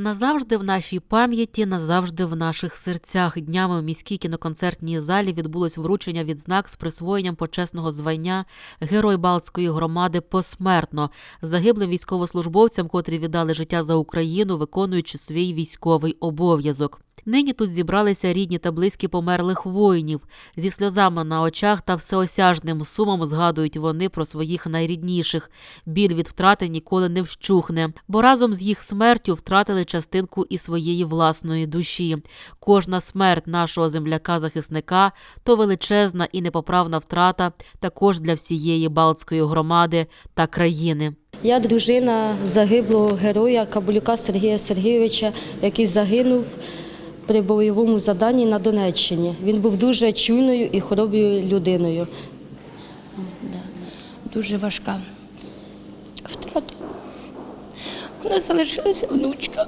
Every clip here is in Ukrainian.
Назавжди в нашій пам'яті, назавжди в наших серцях. Днями в міській кіноконцертній залі відбулось вручення відзнак з присвоєнням почесного звання Герой Балтської громади посмертно загиблим військовослужбовцям, котрі віддали життя за Україну, виконуючи свій військовий обов'язок. Нині тут зібралися рідні та близькі померлих воїнів. Зі сльозами на очах та всеосяжним сумом згадують вони про своїх найрідніших. Біль від втрати ніколи не вщухне, бо разом з їх смертю втратили частинку і своєї власної душі. Кожна смерть нашого земляка-захисника то величезна і непоправна втрата також для всієї Балтської громади та країни. Я дружина загиблого героя Кабулюка Сергія Сергійовича, який загинув при бойовому заданні на Донеччині. Він був дуже чуйною і хороброю людиною. дуже важка втрата. У нас залишилася внучка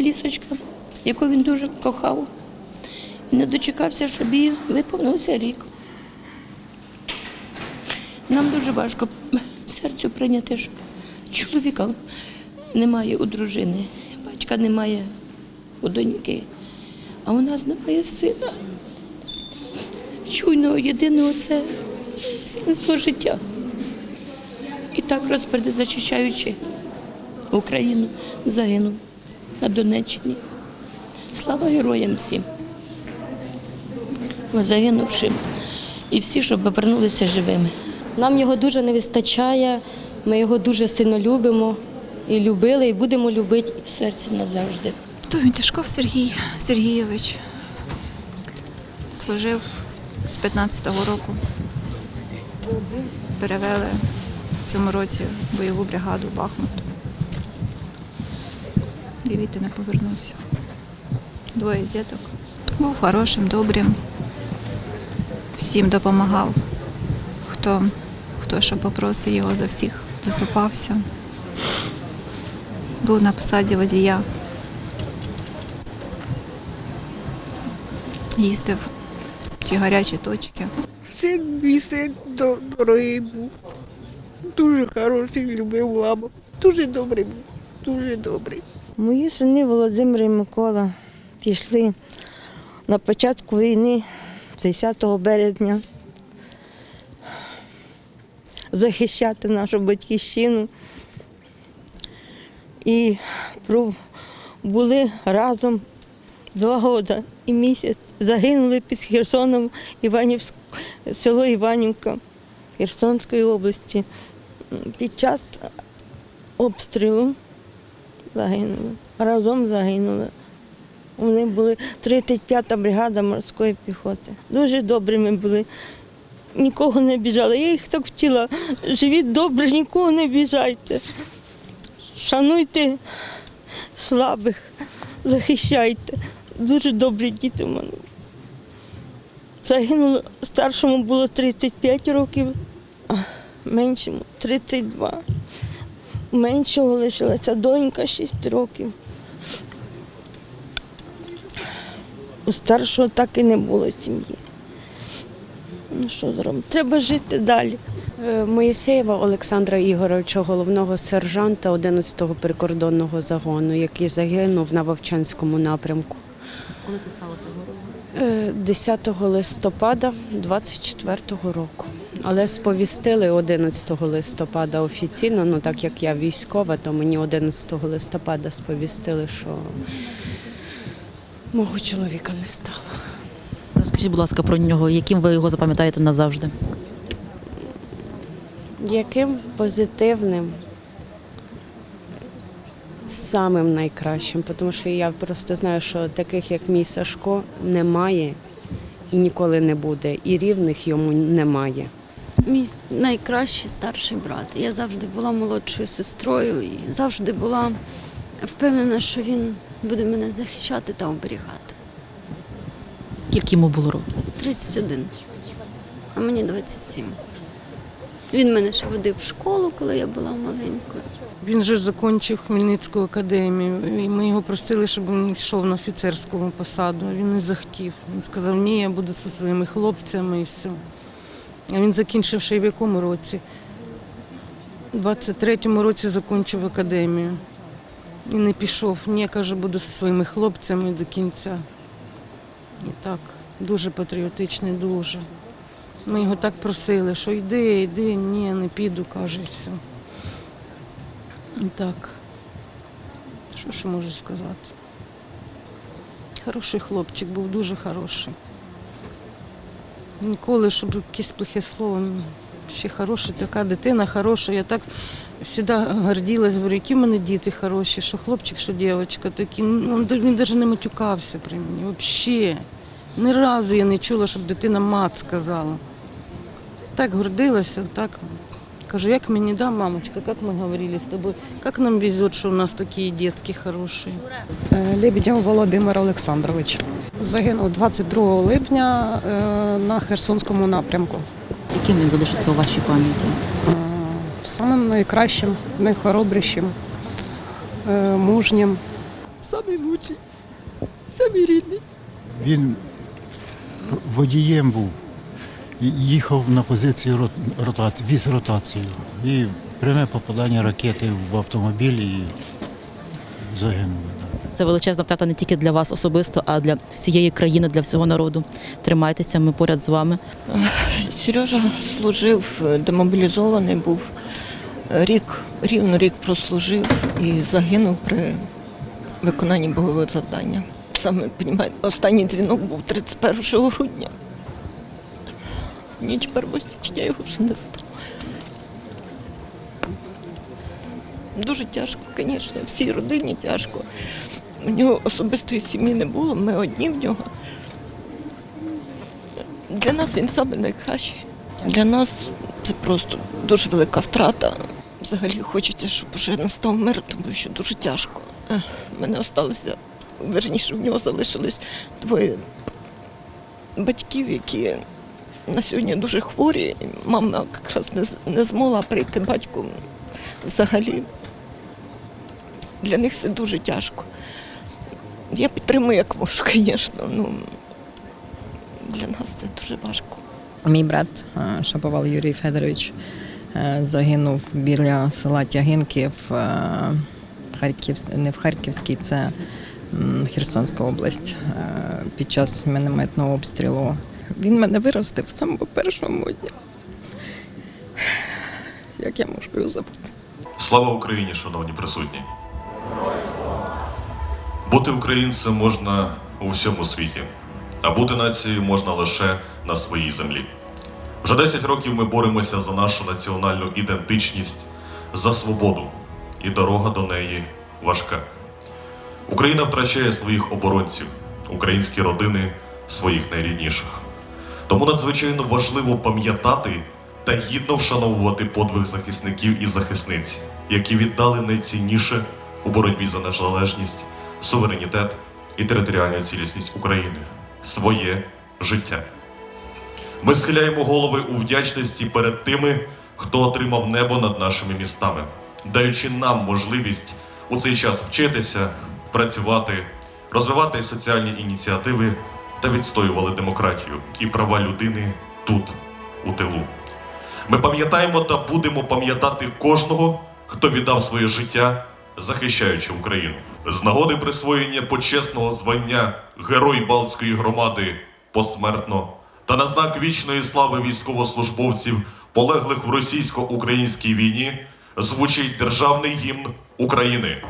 Алісочка, яку він дуже кохав. І не дочекався, щоб їй виповнився рік. Нам дуже важко серцю прийняти, що чоловіка немає у дружини, батька немає у доньки, а у нас немає сина. Чуйного єдиного це сенство життя. І так розперед, зачищаючи Україну, загинув на Донеччині. Слава героям всім. Загинувшим. І всі, щоб повернулися живими. Нам його дуже не вистачає, ми його дуже сильно любимо і любили, і будемо любити. В серці назавжди. То він Тишков Сергій Сергійович служив з 15-го року. Перевели в цьому році бойову бригаду Бахмут. Лівіти не повернувся. Двоє діток. Був хорошим, добрим. Всім допомагав. Хто, хто що попросив його за всіх заступався. Був на посаді водія. Їздив в ті гарячі точки. Син мій син дорогий був. Дуже хороший, любив маму. Дуже добрий був, дуже добрий. Мої сини Володимир і Микола пішли на початку війни 10 березня захищати нашу батьківщину. І були разом два роки і місяць. Загинули під Херсоном Іванівськ, село Іванівка Херсонської області. Під час обстрілу загинули. Разом загинули. Вони були 35-та бригада морської піхоти. Дуже добрими були. Нікого не біжали. Я їх так вчила. Живіть добре, нікого не біжайте. Шануйте слабих, захищайте. Дуже добрі діти в мене. Загинуло старшому було 35 років, а меншому 32. Меншого лишилася донька 6 років. У старшого так і не було сім'ї. Ну що зробимо? Треба жити далі. Е, Моїсеєва Олександра Ігоровича, головного сержанта 11-го прикордонного загону, який загинув на Вовчанському напрямку. Коли це сталося? Е, 10 листопада 24-го року. Але сповістили 11 листопада офіційно, ну так як я військова, то мені 11 листопада сповістили, що мого чоловіка не стало. Розкажіть, будь ласка, про нього, яким ви його запам'ятаєте назавжди? Яким позитивним, самим найкращим, тому що я просто знаю, що таких, як мій Сашко, немає і ніколи не буде, і рівних йому немає. Мій найкращий старший брат. Я завжди була молодшою сестрою і завжди була впевнена, що він буде мене захищати та оберігати. Скільки йому було років? 31, а мені 27. Він мене ще водив в школу, коли я була маленькою. Він же закінчив Хмельницьку академію. І ми його просили, щоб він йшов на офіцерську посаду. Він не захотів. Він сказав, ні, я буду зі своїми хлопцями і все. А він закінчив ще й в якому році? У 23-му році закінчив академію. І не пішов. Ні, каже, буду зі своїми хлопцями до кінця. І так, дуже патріотичний, дуже. Ми його так просили, що йди, йди, ні, не піду, каже, все. Так. Що ще можу сказати? Хороший хлопчик був, дуже хороший. Ніколи, щоб якесь плохе слово. Ще хороша така дитина, хороша. Я так завжди гордилась, говорю, які в мене діти хороші, що хлопчик, що дівчинка такі. Ну, він навіть не матюкався при мені. Взагалі. Ні разу я не чула, щоб дитина мат сказала. Так гордилася, так. Кажу, як мені, да, мамочка, як ми говорили з тобою, як нам везет, що у нас такі дітки хороші. Е, Лебедєв Володимир Олександрович. Загинув 22 липня е, на Херсонському напрямку. Яким він залишиться у вашій пам'яті? Е, Самим найкращим, найхоробрішим, мужнім. Самий лучший, самий рідний. Він водієм був, їхав на позицію рот- ротації, віз ротацію. І пряме попадання ракети в автомобіль і загинули. Це величезна втрата не тільки для вас особисто, а для всієї країни, для всього народу. Тримайтеся, ми поряд з вами. Сережа служив, демобілізований був. Рік, рівно рік прослужив і загинув при виконанні бойового завдання. Саме понімаєте, останній дзвінок був 31 грудня. Ніч 1 січня його вже не стало. Дуже тяжко, звісно, всій родині тяжко. У нього особистої сім'ї не було, ми одні в нього. Для нас він саме найкращий. Для нас це просто дуже велика втрата. Взагалі хочеться, щоб вже настав мир, тому що дуже тяжко. Ех, в мене осталося, верніше, в нього залишились двоє батьків, які на сьогодні дуже хворі. Мама якраз не, не змогла прийти батьку взагалі. Для них це дуже тяжко. Я підтримую як можу, звісно. Ну, для нас це дуже важко. Мій брат е, Шаповал Юрій Федорович е, загинув біля села Тягинки в е, Харків, не в Харківській, це Херсонська область під час мінометного обстрілу. Він мене виростив з самого першого дня. Як я можу його забути? Слава Україні, шановні присутні! Бути українцем можна у всьому світі, а бути нацією можна лише на своїй землі. Вже 10 років ми боремося за нашу національну ідентичність, за свободу, і дорога до неї важка. Україна втрачає своїх оборонців, українські родини своїх найрідніших. Тому надзвичайно важливо пам'ятати та гідно вшановувати подвиг захисників і захисниць, які віддали найцінніше у боротьбі за незалежність, суверенітет і територіальну цілісність України своє життя. Ми схиляємо голови у вдячності перед тими, хто отримав небо над нашими містами, даючи нам можливість у цей час вчитися, працювати, розвивати соціальні ініціативи та відстоювали демократію і права людини тут, у тилу. Ми пам'ятаємо та будемо пам'ятати кожного, хто віддав своє життя, захищаючи Україну. З нагоди присвоєння почесного звання Герой Балтської громади посмертно та на знак вічної слави військовослужбовців, полеглих в російсько-українській війні, звучить державний гімн України.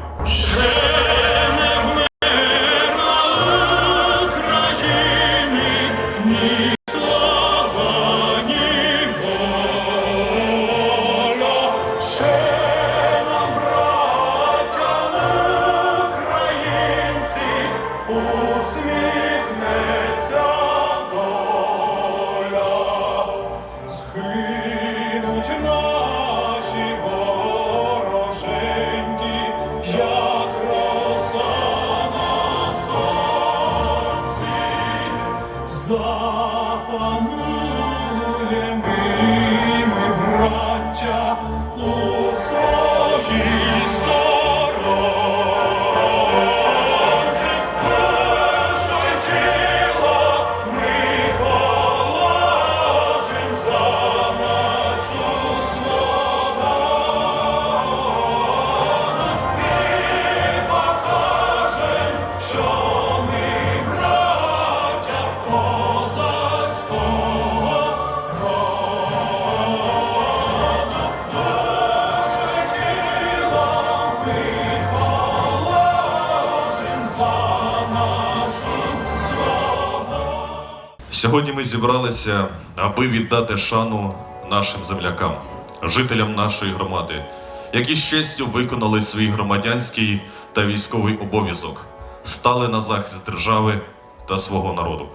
Сьогодні ми зібралися, аби віддати шану нашим землякам, жителям нашої громади, які з честю виконали свій громадянський та військовий обов'язок, стали на захист держави та свого народу.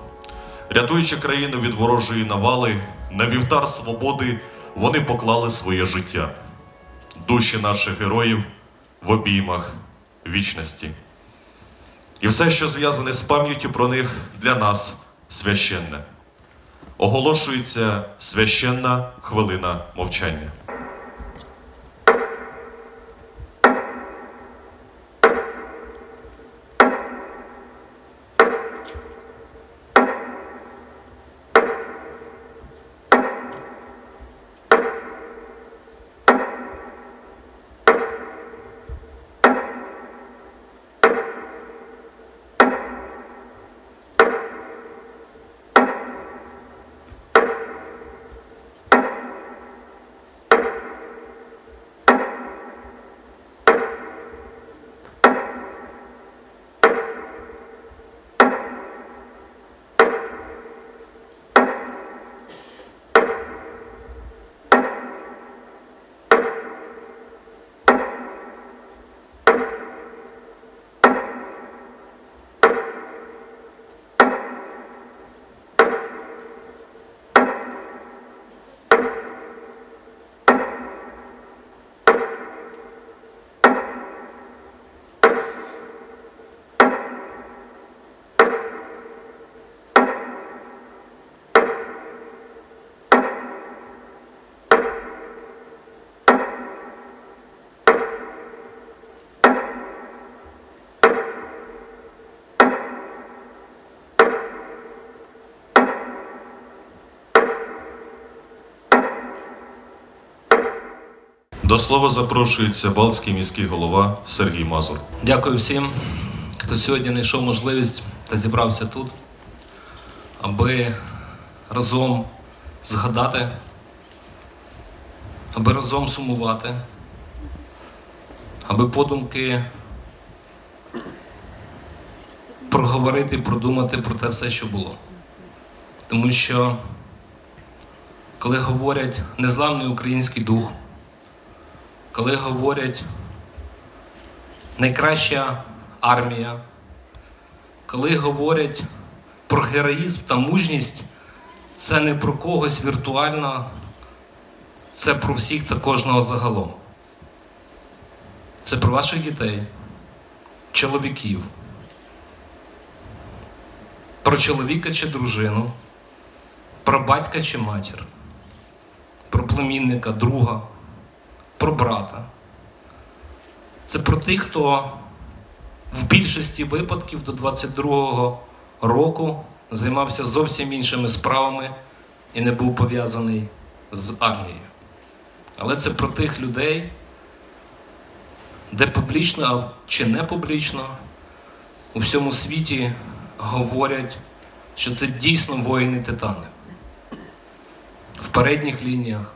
Рятуючи країну від ворожої навали, на вівтар свободи вони поклали своє життя, душі наших героїв в обіймах вічності. І все, що зв'язане з пам'яттю про них, для нас священне. Оголошується священна хвилина мовчання. До слова запрошується Балтський міський голова Сергій Мазур. Дякую всім, хто сьогодні знайшов можливість та зібрався тут, аби разом згадати, аби разом сумувати, аби подумки проговорити, продумати про те все, що було. Тому що, коли говорять незламний український дух, коли говорять найкраща армія, коли говорять про героїзм та мужність, це не про когось віртуально, це про всіх та кожного загалом. Це про ваших дітей, чоловіків, про чоловіка чи дружину, про батька чи матір, про племінника, друга, про брата. Це про тих, хто в більшості випадків до 22-го року займався зовсім іншими справами і не був пов'язаний з армією. Але це про тих людей, де публічно чи не публічно у всьому світі говорять, що це дійсно воїни титани. В передніх лініях,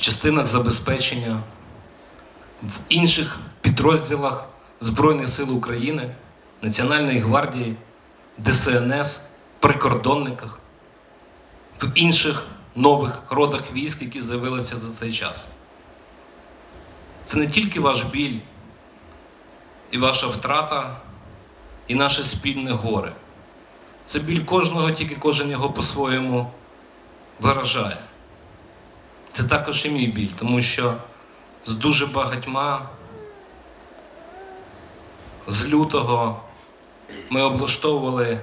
в частинах забезпечення, в інших підрозділах Збройних сил України, Національної гвардії, ДСНС, прикордонниках, в інших нових родах військ, які з'явилися за цей час. Це не тільки ваш біль і ваша втрата, і наше спільне горе. Це біль кожного, тільки кожен його по-своєму виражає. Це також і мій біль, тому що з дуже багатьма з лютого ми облаштовували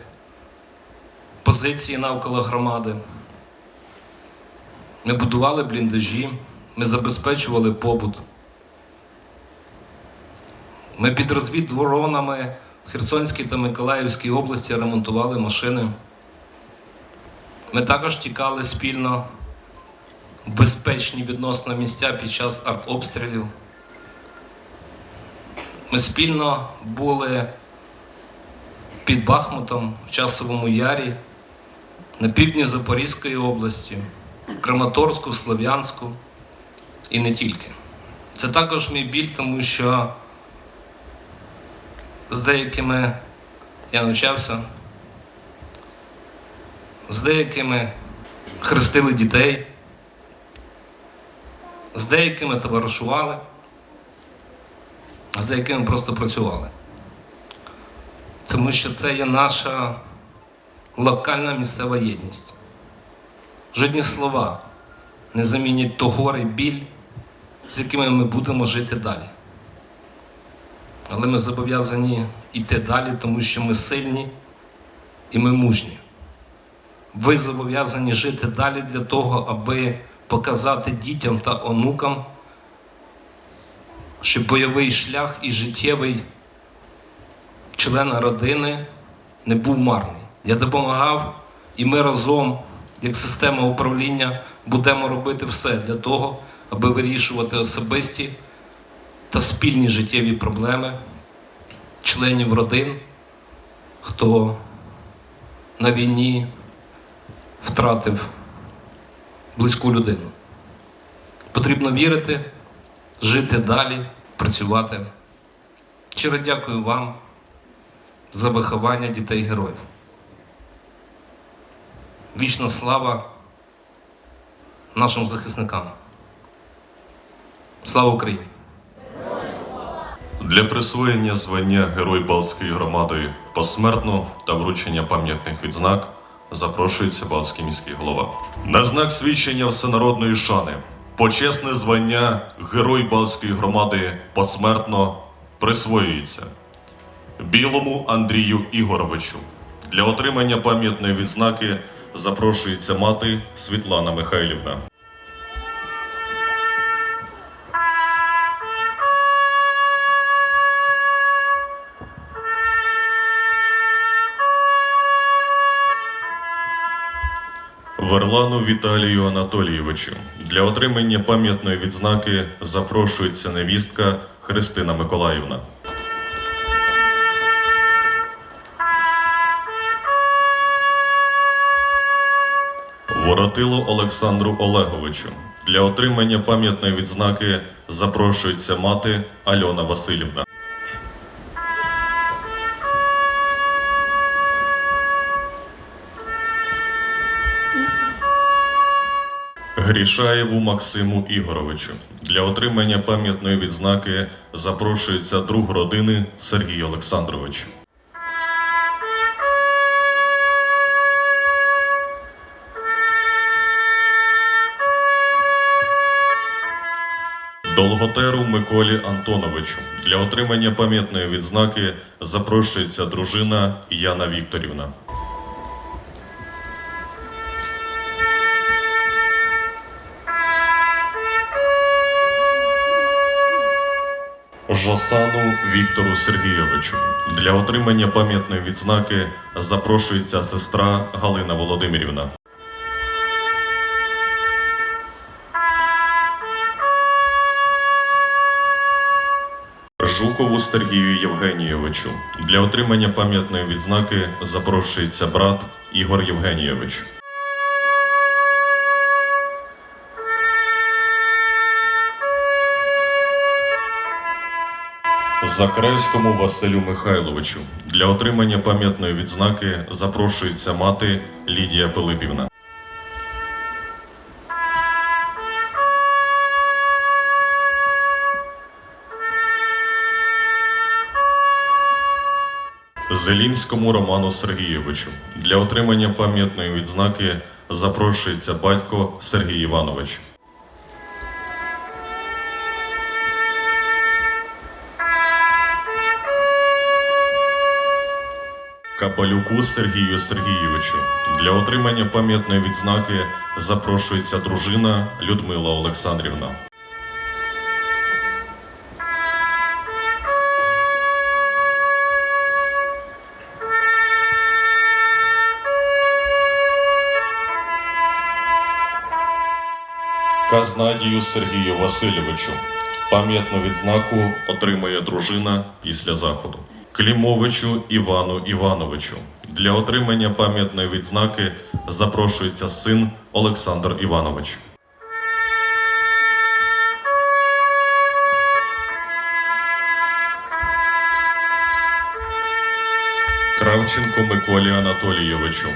позиції навколо громади. Ми будували бліндажі, ми забезпечували побут. Ми під розвідворонами в Херсонській та Миколаївській області ремонтували машини. Ми також тікали спільно безпечні відносно місця під час артобстрілів. Ми спільно були під Бахмутом в Часовому Ярі, на півдні Запорізької області, Краматорську, Слов'янську і не тільки. Це також мій біль, тому що з деякими я навчався. з деякими хрестили дітей, з деякими товаришували, а з деякими просто працювали. Тому що це є наша локальна місцева єдність. Жодні слова не замінять то горе біль, з якими ми будемо жити далі. Але ми зобов'язані йти далі, тому що ми сильні і ми мужні. Ви зобов'язані жити далі для того, аби показати дітям та онукам, що бойовий шлях і життєвий члена родини не був марний. Я допомагав, і ми разом, як система управління, будемо робити все для того, аби вирішувати особисті та спільні життєві проблеми членів родин, хто на війні втратив близьку людину. Потрібно вірити, жити далі, працювати. Щиро дякую вам за виховання дітей героїв. Вічна слава нашим захисникам. Слава Україні! Для присвоєння звання Герой Балтської громади посмертно та вручення пам'ятних відзнак запрошується Балтський міський голова. На знак свідчення всенародної шани почесне звання Герой Балтської громади посмертно присвоюється Білому Андрію Ігоровичу. Для отримання пам'ятної відзнаки запрошується мати Світлана Михайлівна. Верлану Віталію Анатолійовичу. Для отримання пам'ятної відзнаки запрошується невістка Христина Миколаївна. Воротило Олександру Олеговичу. Для отримання пам'ятної відзнаки запрошується мати Альона Васильівна. Грішаєву Максиму Ігоровичу. Для отримання пам'ятної відзнаки запрошується друг родини Сергій Олександрович. Долготеру Миколі Антоновичу. Для отримання пам'ятної відзнаки запрошується дружина Яна Вікторівна. Жосану Віктору Сергійовичу. Для отримання пам'ятної відзнаки запрошується сестра Галина Володимирівна. Жукову Сергію Євгенійовичу. Для отримання пам'ятної відзнаки запрошується брат Ігор Євгенійович. Закраївському Василю Михайловичу. Для отримання пам'ятної відзнаки запрошується мати Лідія Пилипівна. Зелінському Роману Сергійовичу. Для отримання пам'ятної відзнаки запрошується батько Сергій Іванович. Капалюку Сергію Сергійовичу. Для отримання пам'ятної відзнаки запрошується дружина Людмила Олександрівна. Казнадію Сергію Васильовичу. Пам'ятну відзнаку отримує дружина після заходу. Клімовичу Івану Івановичу. Для отримання пам'ятної відзнаки запрошується син Олександр Іванович. Кравченко Миколі Анатолійовичу.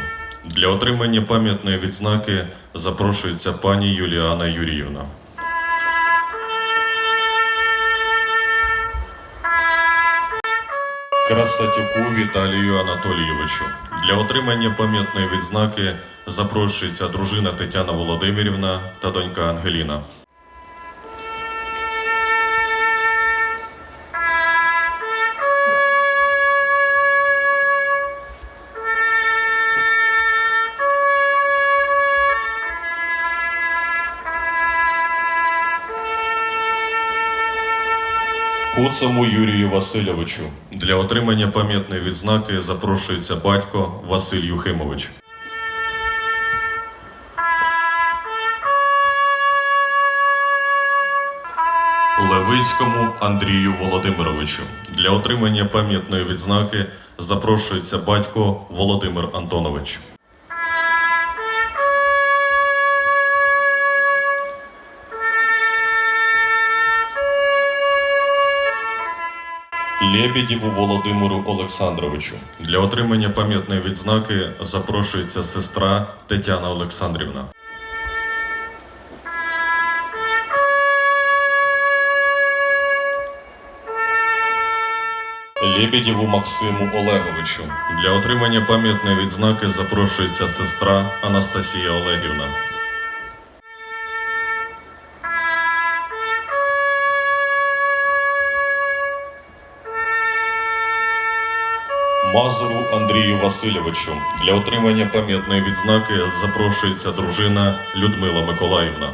Для отримання пам'ятної відзнаки запрошується пані Юліана Юріївна. Красатюку Віталію Анатолійовичу. Для отримання пам'ятної відзнаки запрошується дружина Тетяна Володимирівна та донька Ангеліна. Куцому Юрію Васильовичу. Для отримання пам'ятної відзнаки запрошується батько Василь Юхимович. Левицькому Андрію Володимировичу. Для отримання пам'ятної відзнаки запрошується батько Володимир Антонович. Лебедєву Володимиру Олександровичу. Для отримання пам'ятної відзнаки запрошується сестра Тетяна Олександрівна. Лебедєву Максиму Олеговичу. Для отримання пам'ятної відзнаки запрошується сестра Анастасія Олегівна. Мазуру Андрію Васильовичу. Для отримання пам'ятної відзнаки запрошується дружина Людмила Миколаївна.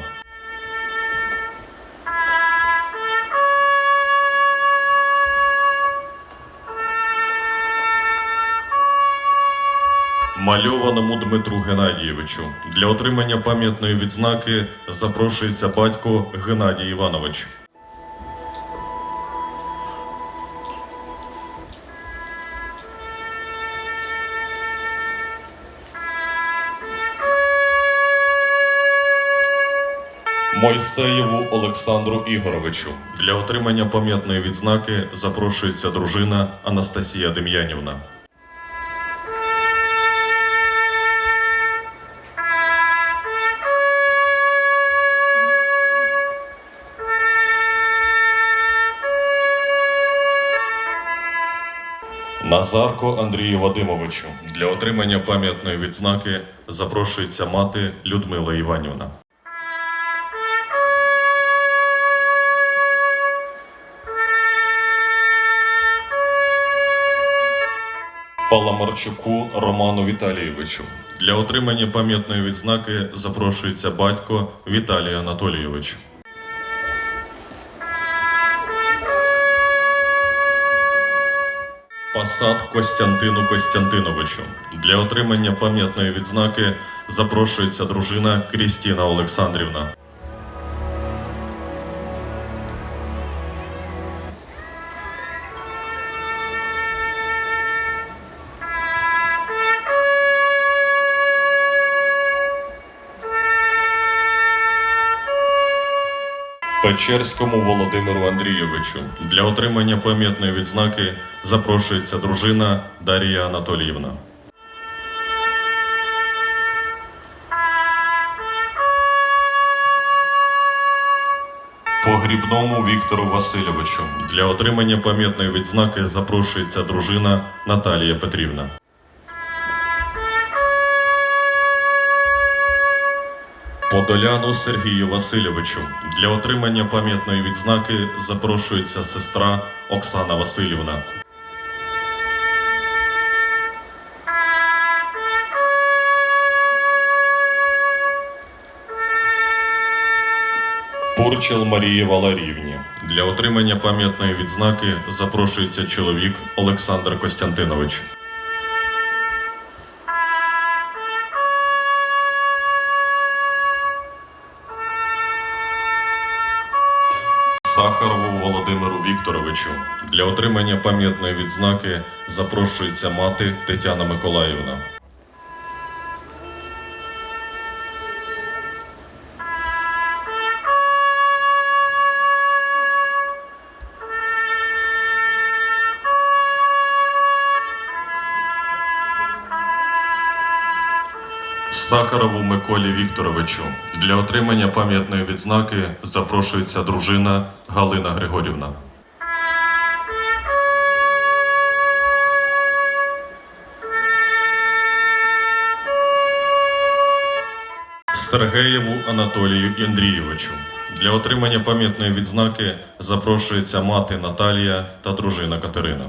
Мальованому Дмитру Геннадійовичу. Для отримання пам'ятної відзнаки запрошується батько Геннадій Іванович. Мойсеєву Олександру Ігоровичу. Для отримання пам'ятної відзнаки запрошується дружина Анастасія Дем'янівна. Назарко Андрію Вадимовичу. Для отримання пам'ятної відзнаки запрошується мати Людмила Іванівна. Паламарчуку Роману Віталійовичу. Для отримання пам'ятної відзнаки запрошується батько Віталій Анатолійович. Пасад Костянтину Костянтиновичу. Для отримання пам'ятної відзнаки запрошується дружина Крістіна Олександрівна. Печерському Володимиру Андрійовичу. Для отримання пам'ятної відзнаки запрошується дружина Дарія Анатоліївна. Погрібному Віктору Васильовичу. Для отримання пам'ятної відзнаки запрошується дружина Наталія Петрівна. Подоляну Сергію Васильовичу. Для отримання пам'ятної відзнаки запрошується сестра Оксана Васильівна. Пурчел Марії Валеріївні. Для отримання пам'ятної відзнаки запрошується чоловік Олександр Костянтинович. Вікторовичу. Для отримання пам'ятної відзнаки запрошується мати Тетяна Миколаївна. Сахарову Миколі Вікторовичу для отримання пам'ятної відзнаки запрошується дружина Галина Григорівна. Сергеєву Анатолію Андрійовичу. Для отримання пам'ятної відзнаки запрошується мати Наталія та дружина Катерина.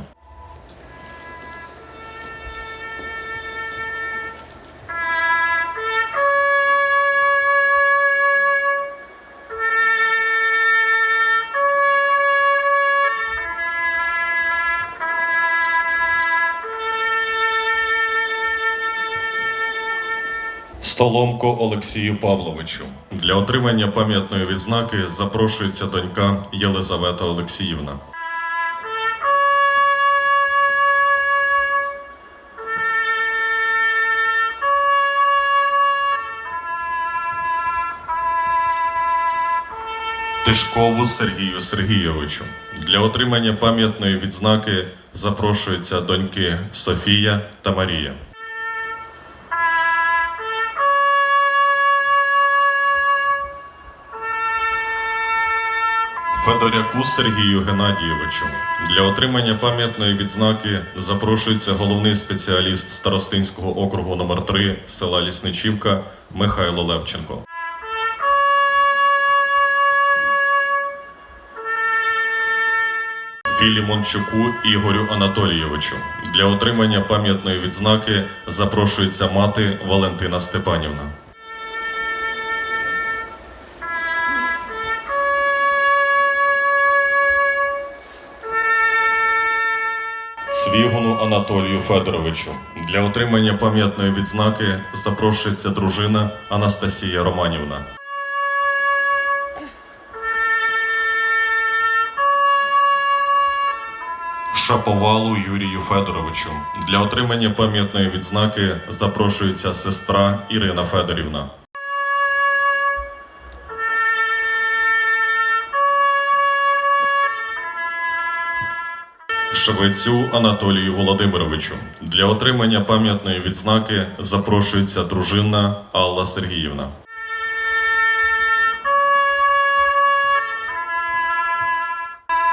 Соломко Олексію Павловичу. Для отримання пам'ятної відзнаки запрошується донька Єлизавета Олексіївна. Тишкову Сергію Сергійовичу. Для отримання пам'ятної відзнаки запрошуються доньки Софія та Марія. Федоряку Сергію Геннадійовичу. Для отримання пам'ятної відзнаки запрошується головний спеціаліст Старостинського округу номер 3 села Лісничівка Михайло Левченко. Філімончуку Ігорю Анатолійовичу. Для отримання пам'ятної відзнаки запрошується мати Валентина Степанівна. Цвігуну Анатолію Федоровичу. Для отримання пам'ятної відзнаки запрошується дружина Анастасія Романівна. Шаповалу Юрію Федоровичу. Для отримання пам'ятної відзнаки запрошується сестра Ірина Федорівна. Швецю Анатолію Володимировичу. Для отримання пам'ятної відзнаки запрошується дружина Алла Сергіївна.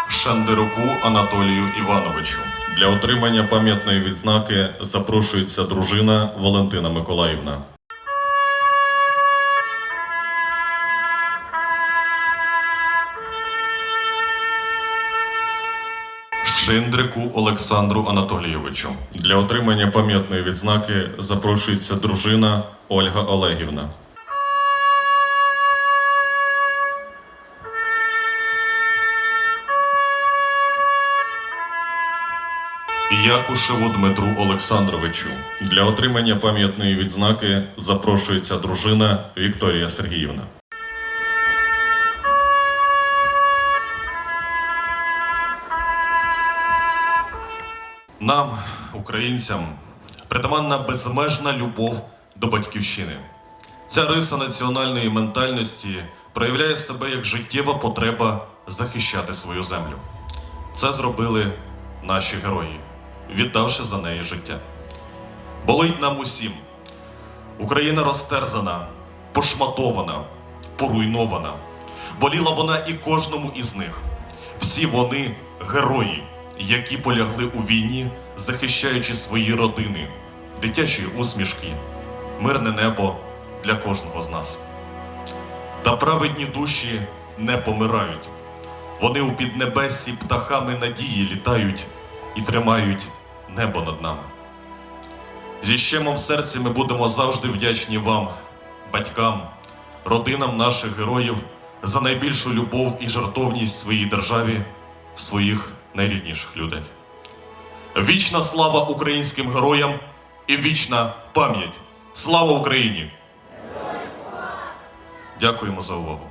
Шандеруку Анатолію Івановичу. Для отримання пам'ятної відзнаки запрошується дружина Валентина Миколаївна. Шиндрику Олександру Анатолійовичу. Для отримання пам'ятної відзнаки запрошується дружина Ольга Олегівна. Якушеву Дмитру Олександровичу. Для отримання пам'ятної відзнаки запрошується дружина Вікторія Сергіївна. Нам, українцям, притаманна безмежна любов до батьківщини. Ця риса національної ментальності проявляє себе як життєва потреба захищати свою землю. Це зробили наші герої, віддавши за неї життя. Болить нам усім. Україна розтерзана, пошматована, поруйнована. Боліла вона і кожному із них. Всі вони герої, які полягли у війні, захищаючи свої родини, дитячі усмішки, мирне небо для кожного з нас. Та праведні душі не помирають. Вони у піднебессі птахами надії літають і тримають небо над нами. Зі щемом серці ми будемо завжди вдячні вам, батькам, родинам наших героїв за найбільшу любов і жертовність своїй державі, своїх найрідніших людей. Вічна слава українським героям і вічна пам'ять. Слава Україні! Дякуємо за увагу.